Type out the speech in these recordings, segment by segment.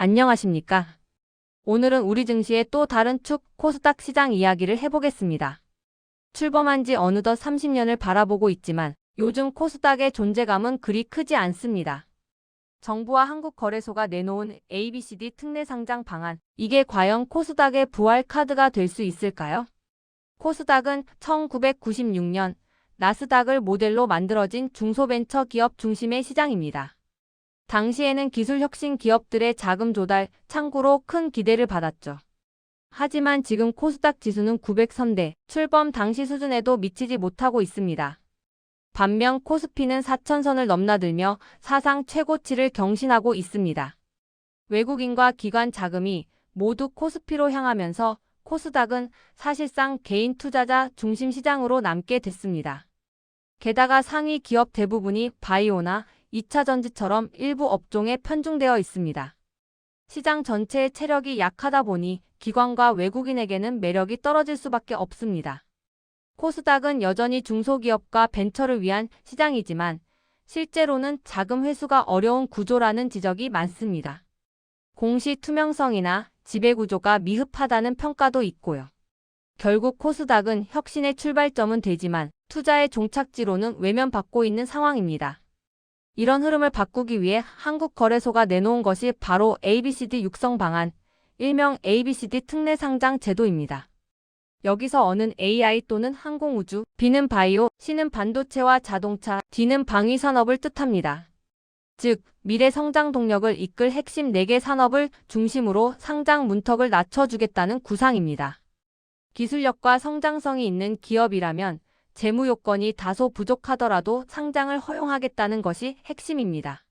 안녕하십니까? 오늘은 우리 증시의 또 다른 축 코스닥 시장 이야기를 해보겠습니다. 출범한 지 어느덧 30년을 바라보고 있지만 요즘 코스닥의 존재감은 그리 크지 않습니다. 정부와 한국거래소가 내놓은 ABCD 특례 상장 방안, 이게 과연 코스닥의 부활 카드가 될 수 있을까요? 코스닥은 1996년 나스닥을 모델로 만들어진 중소벤처 기업 중심의 시장입니다. 당시에는 기술 혁신 기업들의 자금 조달, 창구로 큰 기대를 받았죠. 하지만 지금 코스닥 지수는 900선대, 출범 당시 수준에도 미치지 못하고 있습니다. 반면 코스피는 4천선을 넘나들며 사상 최고치를 경신하고 있습니다. 외국인과 기관 자금이 모두 코스피로 향하면서 코스닥은 사실상 개인 투자자 중심 시장으로 남게 됐습니다. 게다가 상위 기업 대부분이 바이오나 2차 전지처럼 일부 업종에 편중되어 있습니다. 시장 전체의 체력이 약하다 보니 기관과 외국인에게는 매력이 떨어질 수밖에 없습니다. 코스닥은 여전히 중소기업과 벤처를 위한 시장이지만 실제로는 자금 회수가 어려운 구조라는 지적이 많습니다. 공시 투명성이나 지배 구조가 미흡하다는 평가도 있고요. 결국 코스닥은 혁신의 출발점은 되지만 투자의 종착지로는 외면받고 있는 상황입니다. 이런 흐름을 바꾸기 위해 한국거래소가 내놓은 것이 바로 ABCD 육성 방안, 일명 ABCD 특례 상장 제도입니다. 여기서 어는 AI 또는 항공우주, B는 바이오, C는 반도체와 자동차, D는 방위산업을 뜻합니다. 즉, 미래 성장 동력을 이끌 핵심 4개 산업을 중심으로 상장 문턱을 낮춰주겠다는 구상입니다. 기술력과 성장성이 있는 기업이라면 재무 요건이 다소 부족하더라도 상장을 허용하겠다는 것이 핵심입니다.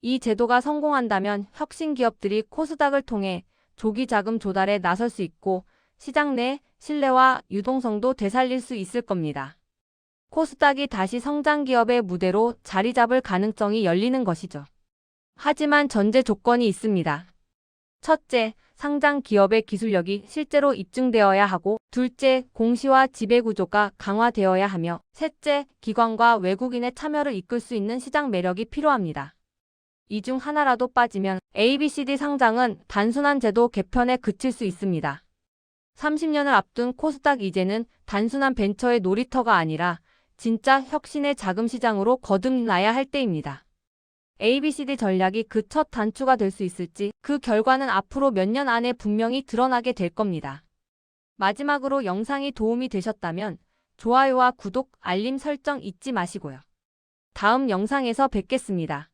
이 제도가 성공한다면 혁신 기업들이 코스닥을 통해 조기 자금 조달에 나설 수 있고 시장 내 신뢰와 유동성도 되살릴 수 있을 겁니다. 코스닥이 다시 성장 기업의 무대로 자리 잡을 가능성이 열리는 것이죠. 하지만 전제 조건이 있습니다. 첫째, 상장 기업의 기술력이 실제로 입증되어야 하고, 둘째, 공시와 지배구조가 강화되어야 하며, 셋째, 기관과 외국인의 참여를 이끌 수 있는 시장 매력이 필요합니다. 이 중 하나라도 빠지면 ABCD 상장은 단순한 제도 개편에 그칠 수 있습니다. 30년을 앞둔 코스닥 이제는 단순한 벤처의 놀이터가 아니라 진짜 혁신의 자금 시장으로 거듭나야 할 때입니다. ABCD 전략이 그 첫 단추가 될 수 있을지 그 결과는 앞으로 몇 년 안에 분명히 드러나게 될 겁니다. 마지막으로 영상이 도움이 되셨다면 좋아요와 구독, 알림 설정 잊지 마시고요. 다음 영상에서 뵙겠습니다.